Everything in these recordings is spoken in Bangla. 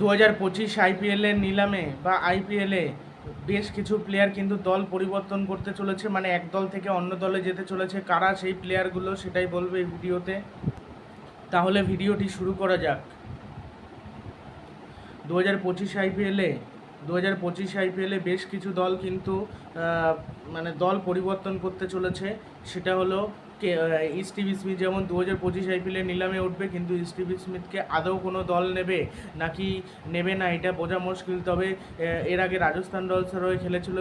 দু হাজার পঁচিশ আইপিএলের নিলামে বা আইপিএলে বেশ কিছু প্লেয়ার কিন্তু দল পরিবর্তন করতে চলেছে মানে এক দল থেকে অন্য দলে যেতে চলেছে। কারা সেই প্লেয়ারগুলো সেটাই বলবে এই ভিডিওতে। তাহলে ভিডিওটি শুরু করা যাক। দু হাজার পঁচিশ আইপিএলে দু হাজার পঁচিশ আইপিএলে বেশ কিছু দল কিন্তু মানে দল পরিবর্তন করতে চলেছে। সেটা হলো কে ইস্টিভি স্মিথ যেমন দু হাজার পঁচিশ আইপিএলে নিলামে উঠবে, কিন্তু ইস্টিভি স্মিথকে আদৌ কোনো দল নেবে, নাকি নেবে না, এটা বোঝা মুশকিল। তবে এর আগে রাজস্থান রয়্যালসের হয়ে খেলেছিল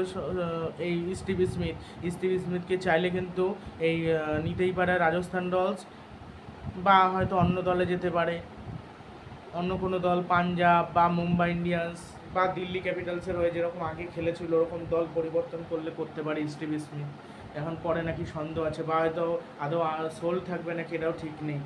এই ইস্টিভি স্মিথ ইস্টিভি স্মিথকে চাইলে কিন্তু এই নিতেই পারে রাজস্থান রয়্যালস বা হয়তো অন্য দলে যেতে পারে। অন্য কোনো দল, পাঞ্জাব বা মুম্বাই ইন্ডিয়ান্স বা দিল্লি ক্যাপিটালসের হয়ে যেরকম আগে খেলেছিল, ওরকম দল পরিবর্তন করলে করতে পারে স্টিভ স্মিথ এখন পরে নাকি সন্দেহ আছে বা হয়তো আদৌ সোল থাকবে নাকি এটাও ঠিক নেই।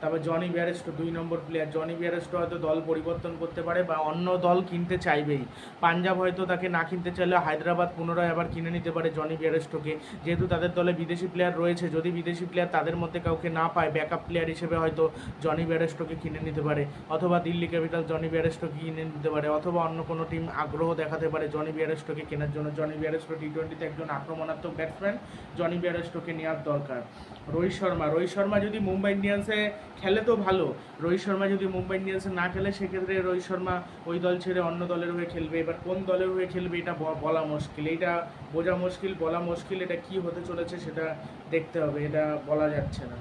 তারপর জনি বিয়ারেস্টো দুই নম্বর প্লেয়ার জনি বিয়ারেস্টো হয়তো দল পরিবর্তন করতে পারে বা অন্য দল কিনতে চাইবেই। পাঞ্জাব হয়তো তাকে না কিনতে চাইলে হায়দ্রাবাদ পুনরায় আবার কিনে নিতে পারে জনি বিয়ারেস্টোকে যেহেতু তাদের দলে বিদেশি প্লেয়ার রয়েছে, যদি বিদেশি প্লেয়ার তাদের মধ্যে কাউকে না পায় ব্যাকআপ প্লেয়ার হিসেবে হয়তো জনি বিয়ারেস্টোকে কিনে নিতে পারে। অথবা দিল্লি ক্যাপিটাল জনি বিয়ারেস্টোকে কিনে নিতে পারে, অথবা অন্য কোনো টিম আগ্রহ দেখাতে পারে জনি বিয়ারেস্টোকে কেনার জন্য। জনি বিয়ারেস্টো টি টোয়েন্টিতে একজন আক্রমণাত্মক ব্যাটসম্যান জনি বিয়ারেস্টোকে নেওয়ার দরকার। রোহিত শর্মা রোহিত শর্মা যদি মুম্বাই ইন্ডিয়ান্সে খেলে তো ভালো। রোহিত শর্মা যদি মুম্বাই ইন্ডিয়ান্সে না খেলে, সেক্ষেত্রে রোহিত শর্মা ওই দল ছেড়ে অন্য দলের হয়ে খেলবে। এবার কোন দলের হয়ে খেলবে এটা বলা মুশকিল। এটা বোঝা মুশকিল, বলা মুশকিল, এটা কি হতে চলেছে সেটা দেখতে হবে, এটা বলা যাচ্ছে না।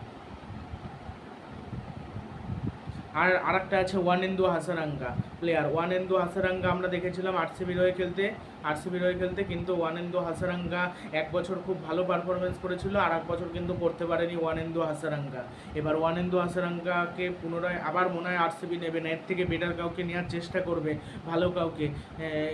আর আরেকটা আছে ওয়ানেন্দু হাসারাঙ্গা। প্লেয়ার ওয়ানেন্দু হাসারাঙ্গা আমরা দেখেছিলাম আরসিবির হয়ে খেলতে। আরসিবির হয়ে খেলতে কিন্তু ওয়ানেন্দু হাসারাঙ্গা এক বছর খুব ভালো পারফরমেন্স করেছিল, আর এক বছর কিন্তু করতে পারেনি ওয়ানেন্দু হাসারাঙ্গা এবার ওয়ানেন্দু হাসারাঙ্গাকে পুনরায় আবার মনে হয় আরসিবি নেবে না এর থেকে বেটার কাউকে নেওয়ার চেষ্টা করবে, ভালো কাউকে।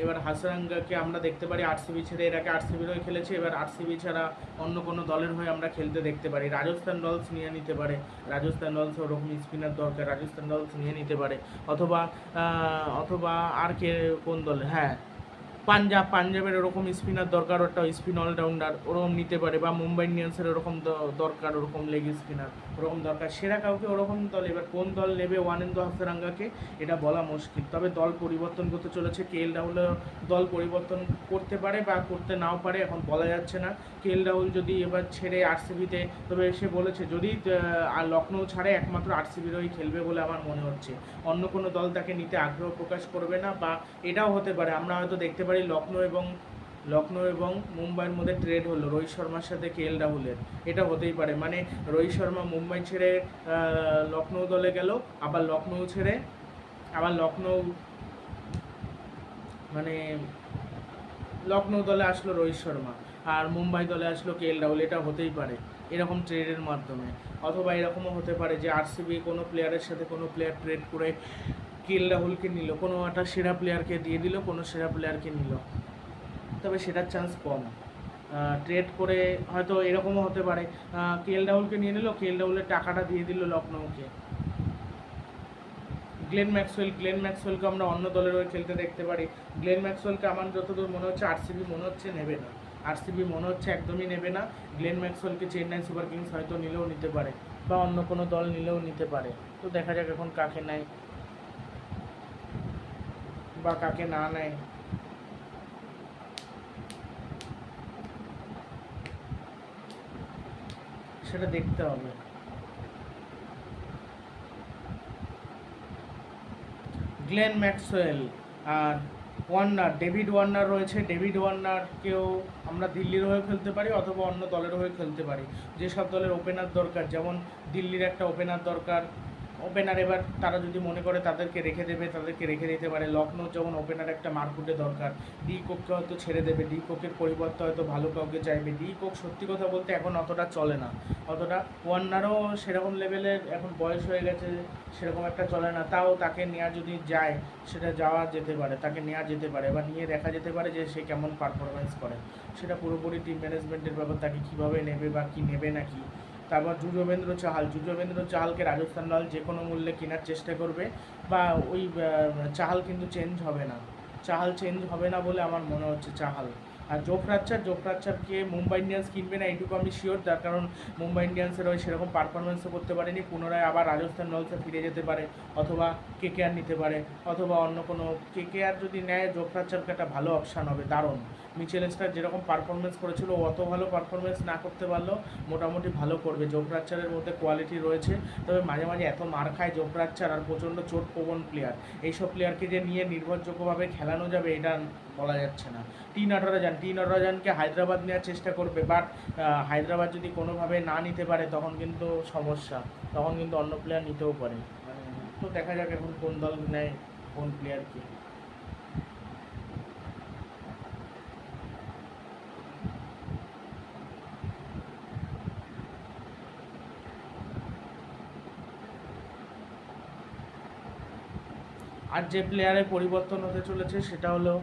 এবার হাসারাঙ্গাকে আমরা দেখতে পারি আরসিবি ছেড়ে, এর আগে আরসিবির হয়ে খেলেছে, এবার আরসিবি ছাড়া অন্য কোনো দলের হয়ে আমরা খেলতে দেখতে পারি। রাজস্থান রয়্যালস নিয়ে নিতে পারে রাজস্থান রয়্যালস ওরকম স্পিনার দরকার রাজস্থান রয়্যালস নিয়ে নিতে পারে। অথবা অথবা আর কে, কোন দলে? হ্যাঁ পাঞ্জাব, পাঞ্জাবের ওরকম স্পিনার দরকার একটা স্পিন অলরাউন্ডার ওরকম নিতে পারে, বা মুম্বাই ইন্ডিয়ান্সের ওরকম দরকার, ওরকম লেগ স্পিনার ওরকম দরকার। সেরা কাউকে ওরকম দল, এবার কোন দল নেবে ওয়ানেন্দু হাসারাঙ্গাকে এটা বলা মুশকিল। তবে দল পরিবর্তন করতে চলেছে কে এল রাহুল দল পরিবর্তন করতে পারে বা করতে নাও পারে, এখন বলা যাচ্ছে না। কে এল রাহুল যদি এবার ছেড়ে আরসিবিতে, তবে সে বলেছে, যদি আর লখনৌ ছাড়ে, একমাত্র আরসিবির হয়ে খেলবে বলে আমার মনে হচ্ছে। অন্য কোনো দল তাকে নিতে আগ্রহ প্রকাশ করবে না, বা এটাও হতে পারে। আমরা হয়তো দেখতে পারি লখনৌ এবং লখনৌ এবং মুম্বাইয়ের মধ্যে ট্রেড হলো। রোহিত শর্মার সাথে কে এল রাহুলের। এটা হতেই পারে। মানে রোহিত শর্মা মুম্বাই ছেড়ে লখনৌ দলে গেল, আবার লখনৌ ছেড়ে, আবার লখনৌ মানে লখনৌ দলে আসলো রোহিত শর্মা আর মুম্বাই দলে আসলো কে এল রাহুল। এটা হতেই পারে এরকম ট্রেডের মাধ্যমে। অথবা এরকমও হতে পারে যে আরসিবি কোনো প্লেয়ারের সাথে কোনো প্লেয়ার ট্রেড করে কে এল রাহুলকে নিল, কোনো একটা সেরা প্লেয়ারকে দিয়ে দিল, কোনো সেরা প্লেয়ারকে নিল। তবে সেটার চান্স কম। ট্রেড করে হয়তো এরকমও হতে পারে। কে এল রাহুলকে নিয়ে নিল কে এল রাহুলের টাকাটা দিয়ে দিল লখনৌকে গ্লেন ম্যাক্সওয়েল, গ্লেন ম্যাক্সওয়েলকে আমরা অন্য দলের হয়ে খেলতে দেখতে পারি। গ্লেন ম্যাক্সওয়েলকে আমার যতদূর মনে হচ্ছে আরসিবি মনে হচ্ছে নেবে না। আরসিবি মনে হচ্ছে একদমই নেবে না। গ্লেন ম্যাক্সওয়েলকে চেন্নাই সুপার কিংস হয়তো নিলেও নিতে পারে বা অন্য কোনো দল নিলেও নিতে পারে। তো দেখা যাক এখন কাকে নেয় বা কাকে না নেয়। সেটা দেখতে হবে। গ্লেন ম্যাক্সওয়েল আর ওয়ার্নার, ডেভিড ওয়ার্নার রয়েছে। ডেভিড ওয়ার্নারকেও আমরা দিল্লির হয়ে খেলতে পারি অথবা অন্য দলের হয়ে খেলতে পারি। যেসব দলের ওপেনার দরকার, যেমন দিল্লির একটা ওপেনার দরকার ওপেনার এবার তারা যদি মনে করে তাদেরকে রেখে দেবে, তাদেরকে রেখে দিতে পারে। লখনৌ যেমন ওপেনার একটা মারকুটে দরকার। ডি কোককে হয়তো ছেড়ে দেবে। ডি কোকের পরিবর্তে হয়তো ভালো কাউকে চাইবে। ডি কোক সত্যি কথা বলতে এখন অতটা চলে না। অতটা ওয়ার্নারও সেরকম লেভেলের এখন বয়স হয়ে গেছে, সেরকম একটা চলে না। তাও তাকে নেওয়া যদি যায়, সেটা যাওয়া যেতে পারে, তাকে নেওয়া যেতে পারে বা নিয়ে দেখা যেতে পারে যে সে কেমন পারফরমেন্স করে। সেটা পুরোপুরি টিম ম্যানেজমেন্টের ব্যাপার, তাকে কীভাবে নেবে বা কী নেবে না কি তারপর যুজবেন্দ্র চাহাল। যুজবেন্দ্র চাহালকে রাজস্থান রয়্যাল যে কোনো মূল্যে কেনার চেষ্টা করবে বা ওই চাহাল কিন্তু চেঞ্জ হবে না। চাহাল চেঞ্জ হবে না বলে আমার মনে হচ্ছে চাহাল। আর জোফরাচ্চার জোফরাচ্চারকে মুম্বাই ইন্ডিয়ান্স কিনবে না এইটুকু আমি শিওর তার কারণ মুম্বাই ইন্ডিয়ান্সের ওই সেরকম পারফরমেন্সও করতে পারেনি, পুনরায় আবার রাজস্থান রয়্যালসে ফিরে যেতে পারে, অথবা কে কে আর নিতে পারে, অথবা অন্য কোনো কে কে আর যদি নেয় জোফরাচ্চারকে একটা ভালো অপশান হবে, দারুণ। মিচেল স্টার যেরকম পারফরমেন্স করেছিল অত ভালো পারফরমেন্স না করতে পারলেও মোটামুটি ভালো করবে। জোফরাচ্চারের মধ্যে কোয়ালিটি রয়েছে, তবে মাঝে মাঝে এত মার খায় জোফরাচ্চার আর প্রচণ্ড চোট প্রবণ প্লেয়ার এইসব প্লেয়ারকে যে নিয়ে নির্ভরযোগ্যভাবে খেলানো যাবে, এটা বলা যাচ্ছে না। টি নটরাজান টি নটরাজানকে হায়দ্রাবাদ নেওয়ার চেষ্টা করবে বাট হায়দ্রাবাদ যদি কোনোভাবে না নিতে পারে, তখন কিন্তু সমস্যা। তখন কিন্তু অন্য প্লেয়ার নিতেও পারে। মানে তো দেখা যাক এখন কোন দল নেয়, কোন প্লেয়ারকে আর যে প্লেয়ারে পরিবর্তন হতে চলেছে, সেটা হলো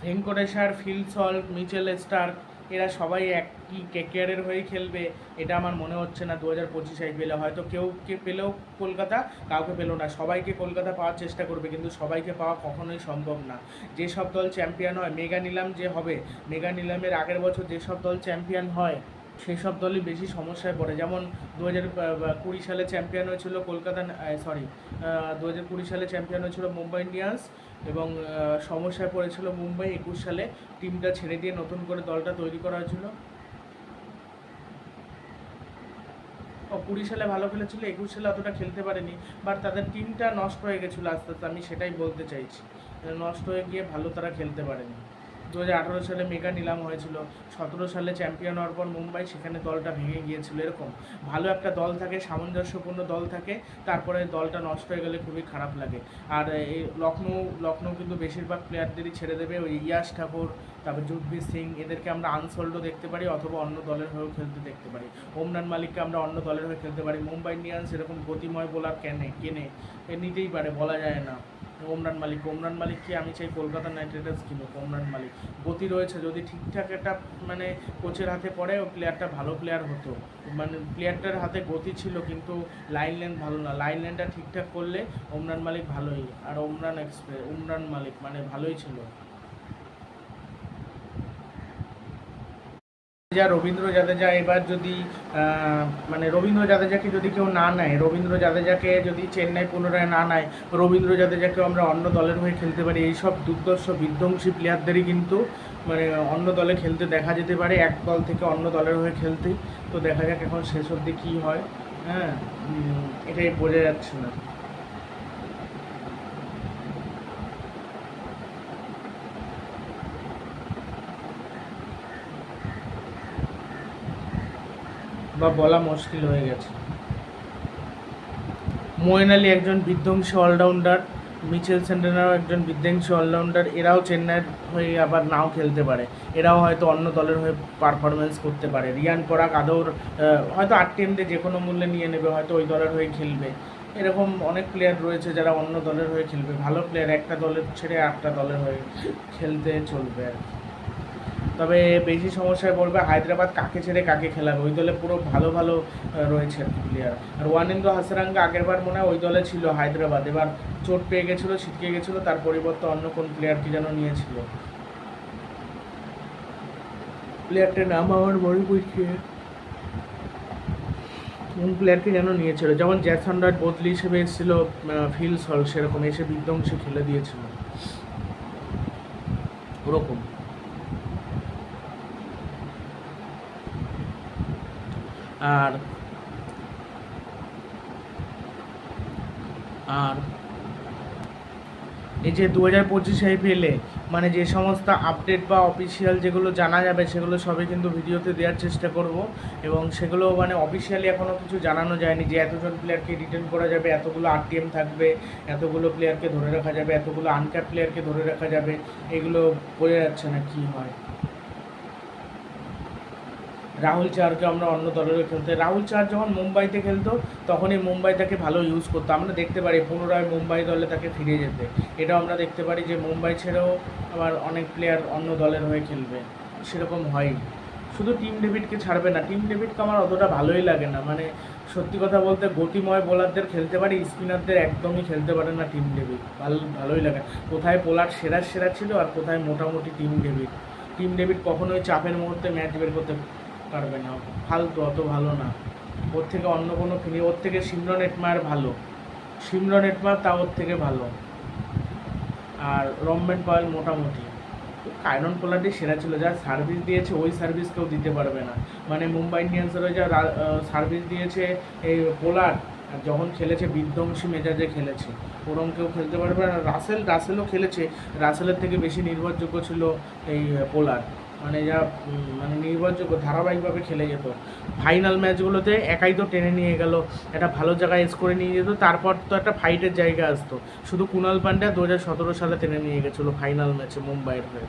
Venkateshwar Phil Salt Mitchell Starc, এরা সবাই একই কেকেআরের হয়ে খেলবে। এটা আমার মনে হচ্ছে না দু হাজার পঁচিশ আইপিএলে হয়তো কেউ কে পেলেও কলকাতা, কাউকে পেল না। সবাইকে কলকাতা পাওয়ার চেষ্টা করবে, কিন্তু সবাইকে পাওয়া কখনোই সম্ভব না। যেসব দল চ্যাম্পিয়ন হয়, মেগা নিলাম যে হবে, মেগা নিলামের আগের বছর যেসব দল চ্যাম্পিয়ন হয় সেই সব দলই বেশি সমস্যায় পড়ে। যেমন দু হাজার কুড়ি সালে চ্যাম্পিয়ন হয়েছিল কলকাতা সরি দু হাজার কুড়ি সালে চ্যাম্পিয়ন হয়েছিল মুম্বাই ইন্ডিয়ান্স এবং সমস্যায় পড়েছিল মুম্বাই একুশ সালে। টিমটা ছেড়ে দিয়ে নতুন করে দলটা তৈরি করা হয়েছিল। কুড়ি সালে ভালো খেলেছিল, একুশ সালে অতটা খেলতে পারেনি বাট তাদের টিমটা নষ্ট হয়ে গেছিল আস্তে আস্তে, আমি সেটাই বলতে চাইছি। নষ্ট হয়ে গিয়ে ভালো তারা খেলতে পারেনি। দু হাজার আঠারো সালে মেগা নিলাম হয়েছিল। সতেরো সালে চ্যাম্পিয়ন হওয়ার পর মুম্বাই সেখানে দলটা ভেঙে গিয়েছিল, এরকম। ভালো একটা দল থাকে, সামঞ্জস্যপূর্ণ দল থাকে, তারপরে দলটা নষ্ট হয়ে গেলে খুবই খারাপ লাগে। আর এই লখনৌ লখনৌ কিন্তু বেশিরভাগ প্লেয়ারদেরই ছেড়ে দেবে। ওই ইয়াশ ঠাকুর, তারপর যুদ্ধবীর সিং, এদেরকে আমরা আনসোল্ডও দেখতে পারি, অথবা অন্য দলের হয়েও খেলতে দেখতে পারি। ওমরান মালিককে আমরা অন্য দলের হয়ে খেলতে পারি। মুম্বাই ইন্ডিয়ান্স এরকম গতিময় বোলার কেনে কেনে? নিতেই পারে, বলা যায় না। ওমরান মালিক ওমরান মালিককে আমি চাই কলকাতা নাইট রাইডার্স কিনবো ওমরান মালিক। গতি রয়েছে, যদি ঠিকঠাক একটা মানে কোচের হাতে পড়ে, ও প্লেয়ারটা ভালো প্লেয়ার হতো। মানে প্লেয়ারটার হাতে গতি ছিল, কিন্তু লাইন লেন ভালো না। লাইন লেনটা ঠিকঠাক করলে ওমরান মালিক ভালোই। আর ওমরান এক্সপ্রেস ওমরান মালিক মানে ভালোই ছিল। যা রবীন্দ্র জাদেজা, এবার যদি মানে রবীন্দ্র জাদেজাকে যদি কেউ না নেয়, রবীন্দ্র জাদেজাকে যদি চেন্নাই পুনরায় না নেয়, রবীন্দ্র জাদেজাকেও আমরা অন্য দলের হয়ে খেলতে পারি। এইসব দুর্দর্শ, বিধ্বংসী প্লেয়ারদেরই কিন্তু মানে অন্য দলে খেলতে দেখা যেতে পারে। এক দল থেকে অন্য দলের হয়ে খেলতেই। তো দেখা যাক এখন শেষ অবধি কী হয়। হ্যাঁ এটাই বোঝা যাচ্ছে না। বা বলা মুশকিল হয়ে গেছে। মোয়েন আলী একজন বিধ্বংসী অলরাউন্ডার মিচেল সেন্টেনারও একজন বিধ্বংসী অলরাউন্ডার এরাও চেন্নাইয়ের হয়ে আবার নাও খেলতে পারে। এরাও হয়তো অন্য দলের হয়ে পারফরমেন্স করতে পারে। রিয়ান পরাগ আদৌর হয়তো আট টিমদের যে কোনো মূল্যে নিয়ে নেবে, হয়তো ওই দলের হয়ে খেলবে। এরকম অনেক প্লেয়ার রয়েছে যারা অন্য দলের হয়ে খেলবে। ভালো প্লেয়ার একটা দলের ছেড়ে আটটা দলের হয়ে খেলতে চলবে আর কি। তবে বেশি সমস্যায় পড়বে হায়দ্রাবাদ কাকে ছেড়ে কাকে খেলাবে? ওই দলে পুরো ভালো ভালো রয়েছে প্লেয়ার আর ওয়ানিন্দু হাসারাঙ্গা আগের বার মনে হয় ওই দলে ছিল হায়দ্রাবাদ। এবার চোট পেয়ে গেছিল, ছিটকে গেছিল, তার পরিবর্তে অন্য কোন প্লেয়ারকে যেন নিয়েছিল? প্লেয়ারটার নাম আমার মনে পড়ছে। কোন প্লেয়ারকে যেন নিয়েছিল? যেমন জ্যাসন রয় বদলি হিসেবে এসেছিল ফিল সল, সেরকম এসে বিধ্বংসী খেলে দিয়েছিল। ওরকম। আর আর এই যে দু হাজার পঁচিশ আইপিএলে মানে যে সমস্ত আপডেট বা অফিসিয়াল যেগুলো জানা যাবে, সেগুলো সবই কিন্তু ভিডিওতে দেওয়ার চেষ্টা করব। এবং সেগুলো মানে অফিসিয়ালি এখনও কিছু জানানো যায়নি যে এতজন প্লেয়ারকে রিটার্ন করা যাবে, এতগুলো আরটিএম থাকবে, এতগুলো প্লেয়ারকে ধরে রাখা যাবে, এতগুলো আনক্যাপ প্লেয়ারকে ধরে রাখা যাবে, এগুলো বোঝা যাচ্ছে না কী হয়। রাহুল চারকে আমরা অন্য দলের হয়ে খেলতে। রাহুল চার যখন মুম্বাইতে খেলতো, তখনই মুম্বাই তাকে ভালো ইউজ করতো। আমরা দেখতে পারি, পুনরায় মুম্বাই দলে তাকে ফিরে যেতে। এটাও আমরা দেখতে পারি যে মুম্বাই ছেড়েও আবার অনেক প্লেয়ার অন্য দলের হয়ে খেলবে। সেরকম হয় শুধু টিম ডেভিডকে ছাড়বে না টিম ডেভিডকে আমার অতটা ভালোই লাগে না। মানে সত্যি কথা বলতে গতিময় বোলারদের খেলতে পারে, স্পিনারদের একদমই খেলতে পারে না টিম ডেভিড। ভালো, ভালোই লাগে। কোথায় বোলার সেরা সেরা ছিল আর কোথায় মোটামুটি টিম ডেভিড। টিম ডেভিড কখনোই চাপের মুহূর্তে ম্যাচ বের করতে পারবে না। ফালতু, অত ভালো না। ওর থেকে অন্য কোনো ফিনি ওর থেকে সিমরন এটমার ভালো। সিমরন এটমার তা ওর থেকে ভালো। আর রমবেন পাওয়েল মোটামুটি। কায়রন পোলার্ডই সেরা ছিল যা সার্ভিস দিয়েছে, ওই সার্ভিস কেউ দিতে পারবে না। মানে মুম্বাই ইন্ডিয়ান্সেরও যা সার্ভিস দিয়েছে, এই পোলার্ড আর যখন খেলেছে, বিধ্বংসী মেজাজে খেলেছে। ওরম কেউ খেলতে পারবে না। রাসেল, রাসেলও খেলেছে। রাসেলের থেকে বেশি নির্ভরযোগ্য ছিল এই পোলার্ড মানে যা মানে নির্ভরযোগ্য, ধারাবাহিকভাবে খেলে যেত। ফাইনাল ম্যাচগুলোতে একাই তো টেনে নিয়ে গেল, একটা ভালো জায়গায় স্কোরে নিয়ে যেত, তারপর তো একটা ফাইটের জায়গা আসতো। শুধু কুণাল পান্ডা দু সালে টেনে নিয়ে গেছিল ফাইনাল ম্যাচে মুম্বাইয়ের হয়ে।